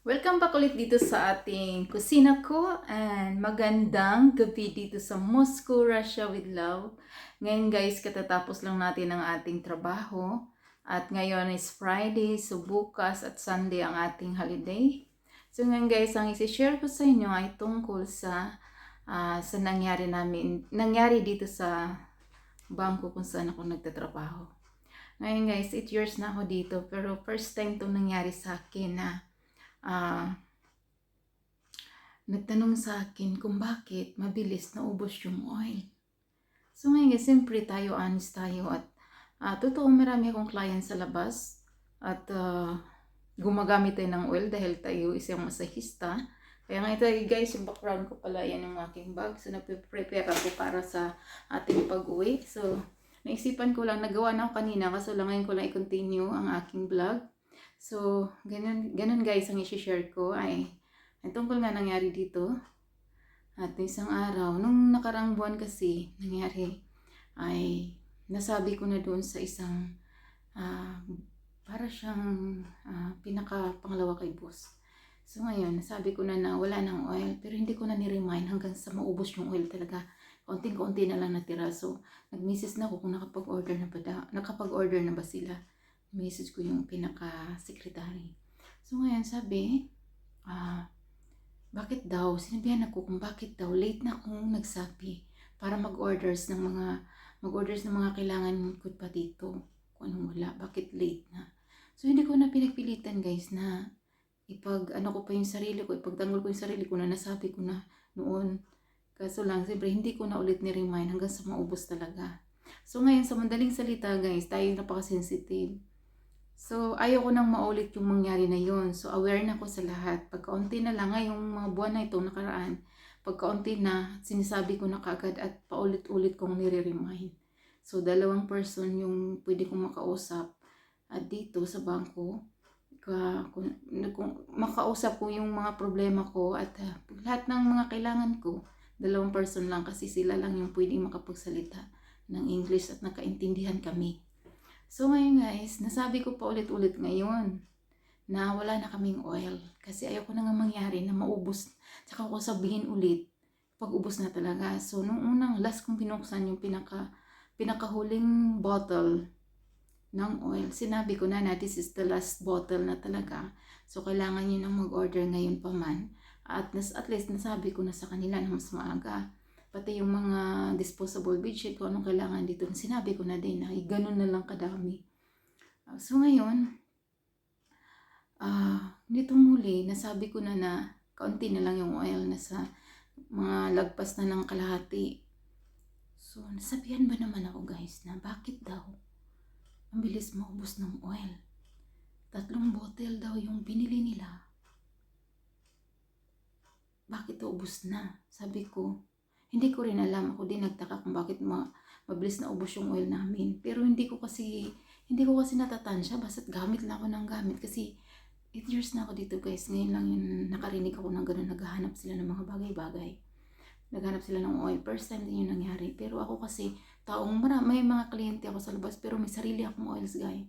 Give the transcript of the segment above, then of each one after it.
Welcome back ulit dito sa ating kusina ko and magandang gabi dito sa Moscow, Russia with love. Ngayon guys, katatapos lang natin ang ating trabaho at ngayon is Friday, so bukas at Sunday ang ating holiday. So ngayon guys, ang isi-share ko sa inyo ay tungkol sa ah, sa nangyari namin, nangyari dito sa bangko kung saan ako nagtatrabaho. Ngayon guys, 8 years na ako dito pero first time itong nangyari sa akin na ah, nagtanong sa akin kung bakit mabilis naubos yung oil. So ngayon, siyempre tayo, honest tayo at ah, totoo marami akong client sa labas at ah, gumagamit tayo ng oil dahil tayo isang masahista. Kaya nga ito guys, yung background ko pala, yan yung aking bag. So napiprepare ako para sa ating pag-uwi. So naisipan ko lang, nagawa na ako kanina kaso lang ngayon ko lang i-continue ang aking vlog. So, ganun, ganun guys ang i-share ko ay ang tungkol nga nangyari dito. At isang araw, nung nakarang buwan kasi nangyari ay nasabi ko na doon sa isang ah, para siyang ah, pinaka pangalawa kay boss. So ngayon, nasabi ko na na wala ng oil pero hindi ko na ni-remind hanggang sa maubos yung oil talaga. Konting-konti na lang natira. So, nag-message na ako kung nakapag-order na ba, nakapag-order na ba sila message ko yung pinaka-secretary. So ngayon sabi, ah, bakit daw, sinabihan ako kung bakit daw, late na akong nagsabi para mag-orders ng mga, mag-orders ng mga kailangan ko pa dito. Kung anong wala, bakit late na. So hindi ko na pinagpilitan guys na ipag, ano ko pa yung sarili ko, ipagtanggol ko yung sarili ko na nasabi ko na noon. Kaso lang, siyempre hindi ko na ulit ni-remind hanggang sa maubos talaga. So ngayon, sa madaling salita guys, tayo napaka-sensitive. So, ayaw ko nang maulit yung mangyari na yon. So, aware na ako sa lahat. Pagkaunti na lang, ngayong mga buwan na ito nakaraan, pagkaunti na, sinasabi ko na kagad at paulit-ulit kong nire-remind. So, dalawang person yung pwede kong makausap at dito sa bangko, ka, kung makausap ko yung mga problema ko at ah, lahat ng mga kailangan ko, dalawang person lang kasi sila lang yung pwedeng makapagsalita ng English at nakaintindihan kami. So ngayon guys, nasabi ko pa ulit-ulit ngayon na wala na kaming oil. Kasi ayoko na nga mangyari na maubos. Tsaka ko sabihin ulit, pag ubos na talaga. So nung unang last kong binuksan yung pinaka, pinakahuling bottle ng oil, sinabi ko na na this is the last bottle na talaga. So kailangan nyo nang mag-order ngayon pa man. At at least nasabi ko na sa kanila na mas maaga pati yung mga disposable bedsheet kung anong kailangan dito. Sinabi ko na din na ganun na lang kadami. Uh, so ngayon, ah dito muli, nasabi ko na na kaunti na lang yung oil na sa mga lagpas na ng kalahati. So, nasabihan ba naman ako guys na bakit daw ang bilis maubos ng oil? Tatlong bottle daw yung binili nila. Bakit ubos na? Sabi ko, hindi ko rin alam. Ako din nagtaka kung bakit ma mabilis na ubos yung oil namin. Pero hindi ko kasi, hindi ko kasi natatansya. Basta't gamit lang ako ng gamit. Kasi 8 years na ako dito guys. Ngayon lang yung nakarinig ako ng gano'n. Naghahanap sila ng mga bagay-bagay. Naghanap sila ng oil. First time din yung nangyari. Pero ako kasi, taong mara, may mga kliyente ako sa labas. Pero may sarili akong oils guys.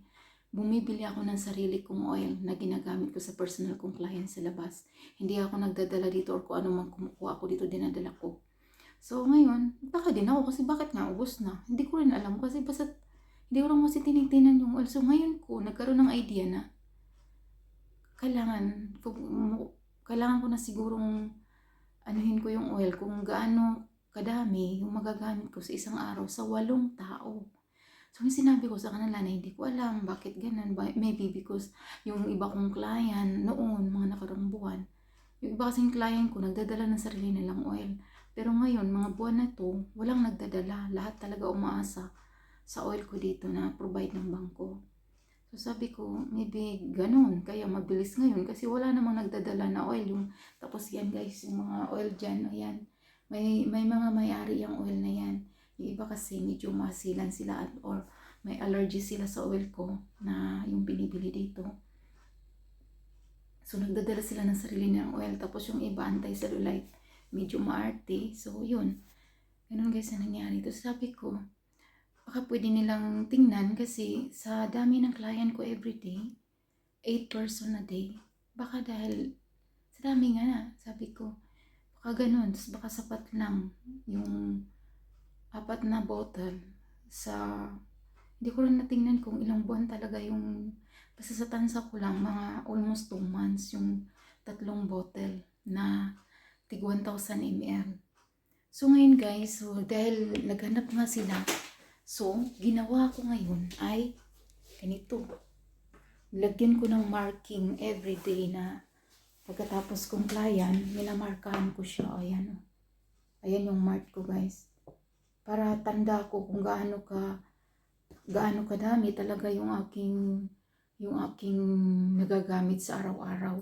Bumibili ako ng sarili kong oil na ginagamit ko sa personal kong client sa labas. Hindi ako nagdadala dito or kung ano kumukuha ako dito, dinadala ko. So, ngayon, baka din ako kasi bakit nga ubos na? Hindi ko rin alam kasi basta hindi ko lang kasi tinitingnan yung oil. So, ngayon ko, nagkaroon ng idea na kailangan, kailangan ko na sigurong anuhin ko yung oil kung gaano kadami yung magagamit ko sa isang araw sa walong tao. So, yung sinabi ko sa kanila na hindi ko alam bakit ganun. Maybe because yung iba kong client noon, mga nakarang buwan, yung iba kasing client ko, nagdadala ng sarili nilang oil. Pero ngayon, mga buwan na to, walang nagdadala. Lahat talaga umaasa sa oil ko dito na provide ng bangko. So sabi ko, maybe ganun. Kaya mabilis ngayon kasi wala namang nagdadala na oil. Yung, tapos yan guys, yung mga oil dyan, ayan. May, may mga may-ari yung oil na yan. Yung iba kasi medyo masilan sila at or may allergy sila sa oil ko na yung binibili dito. So nagdadala sila ng sarili nilang oil. Tapos yung iba anti-cellulite medyo maarte. So, yun. Ganun guys na nangyari. Tapos sabi ko, baka pwede nilang tingnan kasi sa dami ng client ko everyday, 8 person a day, baka dahil Sa dami nga na, sabi ko. Baka ganun, tapos baka sapat lang yung apat na bottle sa... Hindi ko rin natingnan kung ilang buwan talaga yung... Basta sa tansa ko lang, mga almost 2 months yung tatlong bottle na tig 1,000 ml. So ngayon guys, so dahil naghanap nga sila, so ginawa ko ngayon ay ganito. Lagyan ko ng marking every day na pagkatapos kong client, minamarkahan ko siya. Ayan o. Ayan yung mark ko guys. Para tanda ko kung gaano ka gaano kadami talaga yung aking yung aking nagagamit sa araw-araw.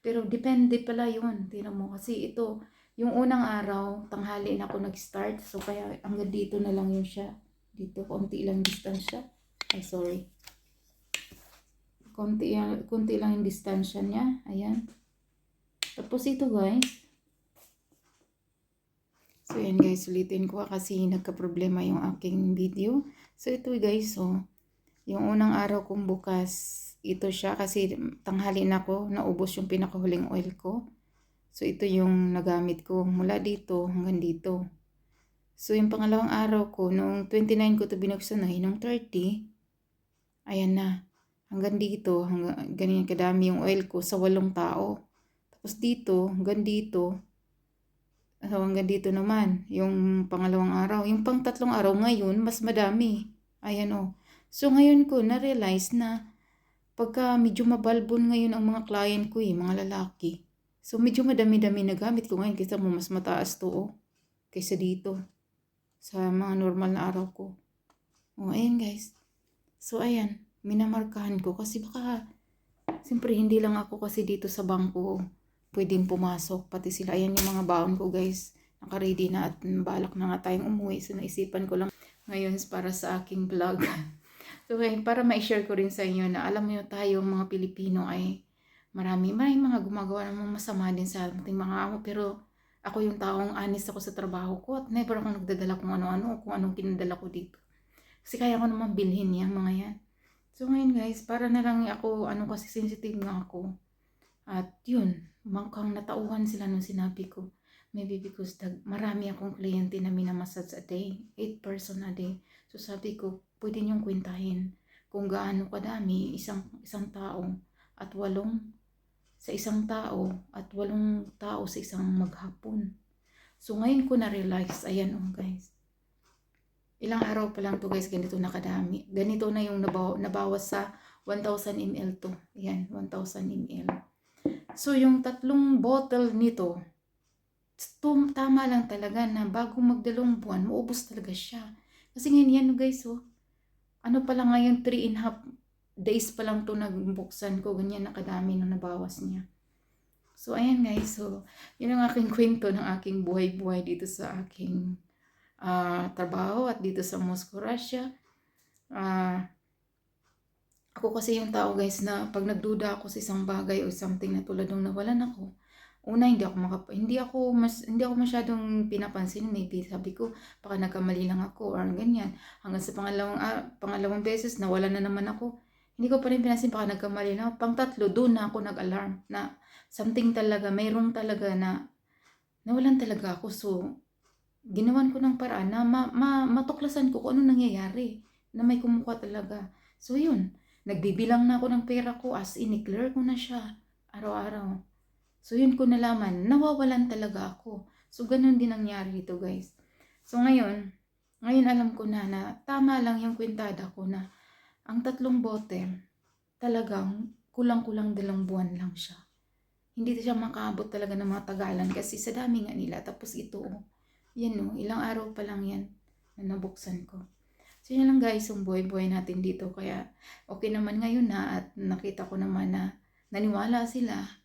Pero depende pala yun. Tingnan mo kasi ito, yung unang araw, tanghali na ako nag-start. So kaya hanggang dito na lang yun siya. Dito, konti lang distansya. Ay, sorry. Konti, konti lang yung distansya niya. Ayan. Tapos ito guys. So yan guys, ulitin ko kasi nagka-problema yung aking video. So ito guys, so yung unang araw kong bukas, ito siya kasi tanghali na ako, naubos yung pinakahuling oil ko. So ito yung nagamit ko mula dito hanggang dito. So yung pangalawang araw ko, nung 29 ko to binuksan na, nung 30, ayan na. Hanggang dito, hanggang ganyan kadami yung oil ko sa walong tao. Tapos dito, hanggang dito, so hanggang dito naman, yung pangalawang araw. Yung pang tatlong araw ngayon, mas madami. Ayan o. So ngayon ko na-realize na pagka medyo mabalbon ngayon ang mga client ko eh, mga lalaki. So medyo madami-dami na gamit ko ngayon. Kita mo, mas mataas to oh, kaysa dito. Sa mga normal na araw ko. O, ayan guys. So ayan, minamarkahan ko kasi baka, siyempre hindi lang ako kasi dito sa bangko pwedeng pumasok. Pati sila, ayan yung mga baon ko guys. Naka-ready na at balak na nga tayong umuwi. So naisipan ko lang ngayon para sa aking vlog. so ngayon, para ma-share ko rin sa inyo na alam mo tayo mga Pilipino ay marami, may mga gumagawa ng mga masama din sa ating mga amo. Pero ako yung taong honest ako sa trabaho ko at never ako nagdadala kung ano-ano kung anong kinadala ko dito. Kasi kaya ko naman bilhin yan mga yan. So ngayon guys, para na lang ako, ano kasi sensitive nga ako. At yun, mukhang natauhan sila nung sinabi ko. Maybe because dag, marami akong kliyente na minamassage a day. 8 person a day. So sabi ko, pwede niyong kwentahin kung gaano kadami isang, isang tao at walong sa isang tao at walong tao sa isang maghapon. So ngayon ko na-realize, ayan oh guys. Ilang araw pa lang to guys, ganito na kadami. Ganito na yung nabaw, nabawas sa 1,000 ml to. Ayan, 1,000 ml. So, yung tatlong bottle nito, tum, tama lang talaga na bago magdalong buwan, maubos talaga siya. Kasi ngayon yan, guys, oh. Ano pa lang ngayon, 3 and half days pa lang to nagbuksan ko. Ganyan nakadami nung nabawas niya. So, ayan guys. So, yun ang aking kwento ng aking buhay-buhay dito sa aking uh, trabaho at dito sa Moscow, Russia. Uh, ako kasi yung tao guys na pag nagduda ako sa isang bagay o something na tulad nung nawalan ako, una hindi ako makap hindi ako mas hindi ako masyadong pinapansin maybe sabi ko baka nagkamali lang ako or ganyan. Hanggang sa pangalawang ah, pangalawang beses nawala na naman ako. Hindi ko pa rin pinasin baka nagkamali lang pang tatlo doon na ako nag-alarm na something talaga mayroong talaga na nawalan talaga ako. So ginawan ko ng paraan na ma, ma, matuklasan ko kung ano nangyayari na may kumukuha talaga. So yun. Nagbibilang na ako ng pera ko as in, clear ko na siya araw-araw. So yun ko nalaman, nawawalan talaga ako. So ganun din nangyari dito guys. So ngayon, ngayon alam ko na na tama lang yung kwentada ko na ang tatlong bottle talagang kulang-kulang dalang buwan lang siya. Hindi siya makaabot talaga ng mga tagalan kasi sa dami nga nila. Tapos ito, oh, yan oh, ilang araw pa lang yan na nabuksan ko. So yun lang guys, yung buhay-buhay natin dito. Kaya okay naman ngayon na at nakita ko naman na naniwala sila.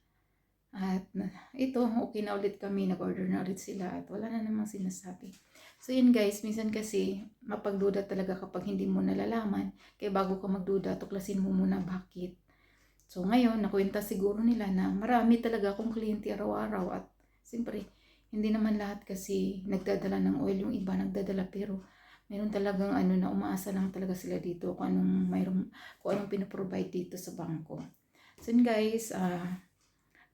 At ito, okay na ulit kami, nag-order na ulit sila at wala na namang sinasabi. So yun guys, minsan kasi mapagduda talaga kapag hindi mo nalalaman. Kaya bago ka magduda, tuklasin mo muna bakit. So ngayon, nakwenta siguro nila na marami talaga akong kliyente araw-araw at siyempre, hindi naman lahat kasi nagdadala ng oil. Yung iba nagdadala pero meron talagang ano na umaasa lang talaga sila dito kung anong mayroong kung anong pinoprovide dito sa bangko. So guys, uh,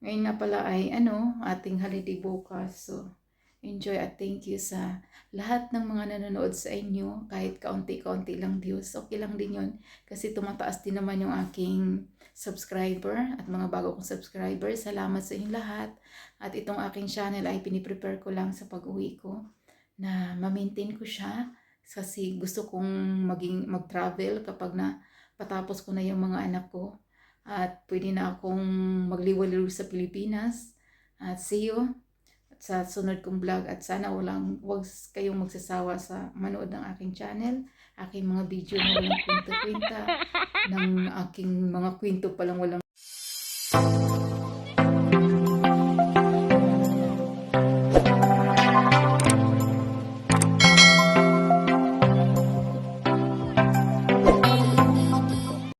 Ngayon nga pala ay ano, ating holiday bukas. So, enjoy at thank you sa lahat ng mga nanonood sa inyo. Kahit kaunti-kaunti lang views, okay lang din yun. Kasi tumataas din naman yung aking subscriber at mga bago kong subscriber. Salamat sa inyong lahat. At itong aking channel ay piniprepare ko lang sa pag-uwi ko na ma-maintain ko siya kasi gusto kong maging mag-travel kapag na patapos ko na yung mga anak ko at pwede na akong magliwaliw sa Pilipinas at see you sa sunod kong vlog. At sana walang wag kayong magsasawa sa manood ng aking channel aking mga video na walang kwenta-kwenta ng aking mga kwento palang walang